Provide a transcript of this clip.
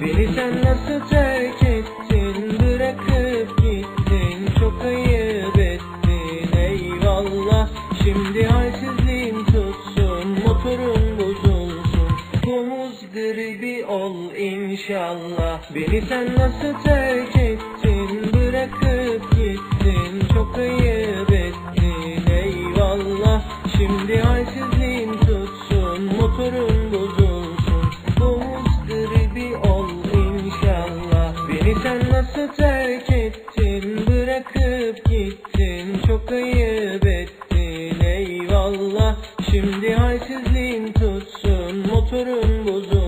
Beni sen nasıl terk ettin? Bırakıp gittin. Çok ayıp ettin. Eyvallah. Şimdi halsizliğim tutsun. Motorum bozulsun. Omuz gribi ol inşallah. Beni sen nasıl terk ettin? Bırakıp gittin. Çok ayıp Şimdi halsizliğim tutsun Motorum bozulsun. Bu gribi ol inşallah. Beni sen nasıl terk ettin? Bırakıp gittin Çok kayıp ettin. Eyvallah. Şimdi halsizliğim tutsun Motorum bozulsun.